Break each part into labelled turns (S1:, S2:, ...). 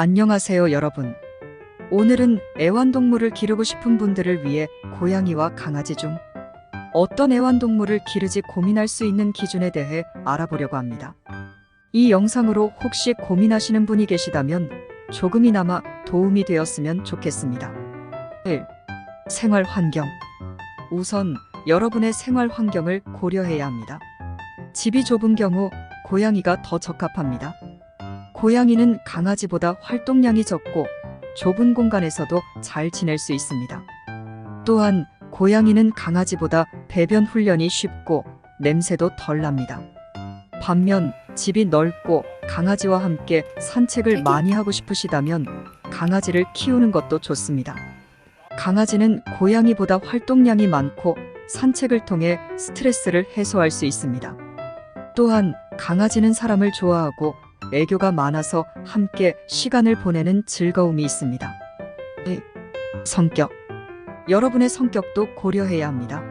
S1: 안녕하세요, 여러분. 오늘은 애완동물을 기르고 싶은 분들을 위해 고양이와 강아지 중 어떤 애완동물을 기르지 고민할 수 있는 기준에 대해 알아보려고 합니다. 이 영상으로 혹시 고민하시는 분이 계시다면 조금이나마 도움이 되었으면 좋겠습니다. 1. 생활 환경. 우선 여러분의 생활 환경을 고려해야 합니다. 집이 좁은 경우 고양이가 더 적합합니다. 고양이는 강아지보다 활동량이 적고 좁은 공간에서도 잘 지낼 수 있습니다. 또한 고양이는 강아지보다 배변 훈련이 쉽고 냄새도 덜 납니다. 반면 집이 넓고 강아지와 함께 산책을 많이 하고 싶으시다면 강아지를 키우는 것도 좋습니다. 강아지는 고양이보다 활동량이 많고 산책을 통해 스트레스를 해소할 수 있습니다. 또한 강아지는 사람을 좋아하고 애교가 많아서 함께 시간을 보내는 즐거움이 있습니다. 2. 성격. 여러분의 성격도 고려해야 합니다.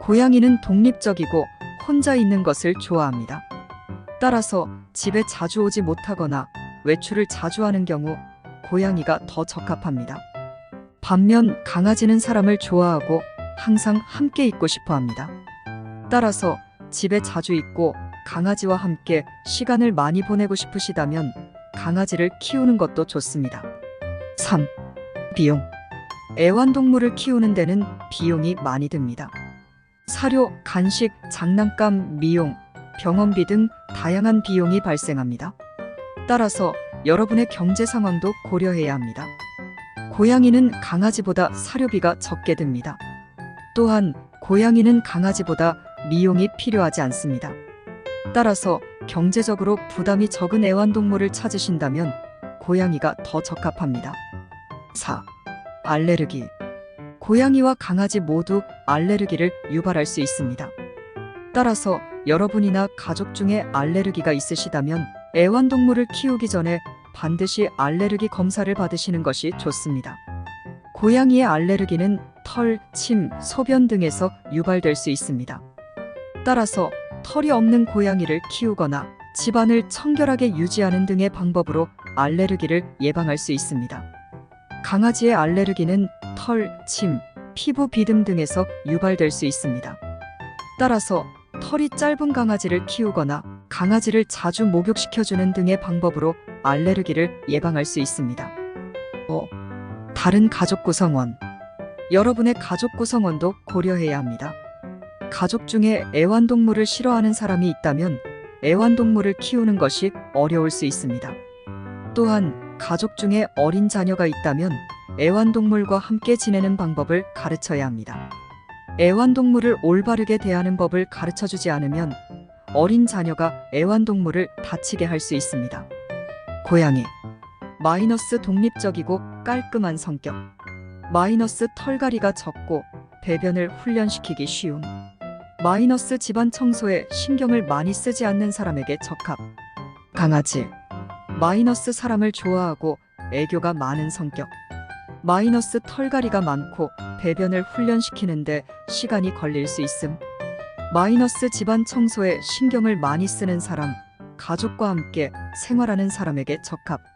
S1: 고양이는 독립적이고 혼자 있는 것을 좋아합니다. 따라서 집에 자주 오지 못하거나 외출을 자주 하는 경우 고양이가 더 적합합니다. 반면 강아지는 사람을 좋아하고 항상 함께 있고 싶어 합니다. 따라서 집에 자주 있고 강아지와 함께 시간을 많이 보내고 싶으시다면 강아지를 키우는 것도 좋습니다. 3. 비용. 애완동물을 키우는 데는 비용이 많이 듭니다. 사료, 간식, 장난감, 미용, 병원비 등 다양한 비용이 발생합니다. 따라서 여러분의 경제 상황도 고려해야 합니다. 고양이는 강아지보다 사료비가 적게 듭니다. 또한 고양이는 강아지보다 미용이 필요하지 않습니다. 따라서 경제적으로 부담이 적은 애완동물을 찾으신다면 고양이가 더 적합합니다. 4. 알레르기. 고양이와 강아지 모두 알레르기를 유발할 수 있습니다. 따라서 여러분이나 가족 중에 알레르기가 있으시다면 애완동물을 키우기 전에 반드시 알레르기 검사를 받으시는 것이 좋습니다. 고양이의 알레르기는 털, 침, 소변 등에서 유발될 수 있습니다. 따라서 털이 없는 고양이를 키우거나 집안을 청결하게 유지하는 등의 방법으로 알레르기를 예방할 수 있습니다. 강아지의 알레르기는 털, 침, 피부 비듬 등에서 유발될 수 있습니다. 따라서 털이 짧은 강아지를 키우거나 강아지를 자주 목욕시켜주는 등의 방법으로 알레르기를 예방할 수 있습니다. 5. 다른 가족 구성원. 여러분의 가족 구성원도 고려해야 합니다. 가족 중에 애완동물을 싫어하는 사람이 있다면 애완동물을 키우는 것이 어려울 수 있습니다. 또한 가족 중에 어린 자녀가 있다면 애완동물과 함께 지내는 방법을 가르쳐야 합니다. 애완동물을 올바르게 대하는 법을 가르쳐 주지 않으면 어린 자녀가 애완동물을 다치게 할 수 있습니다. 고양이. 마이너스 독립적이고 깔끔한 성격. 마이너스 털갈이가 적고 배변을 훈련시키기 쉬운. 마이너스 집안 청소에 신경을 많이 쓰지 않는 사람에게 적합. 강아지. 마이너스 사람을 좋아하고 애교가 많은 성격. 마이너스 털갈이가 많고 배변을 훈련시키는데 시간이 걸릴 수 있음. 마이너스 집안 청소에 신경을 많이 쓰는 사람, 가족과 함께 생활하는 사람에게 적합.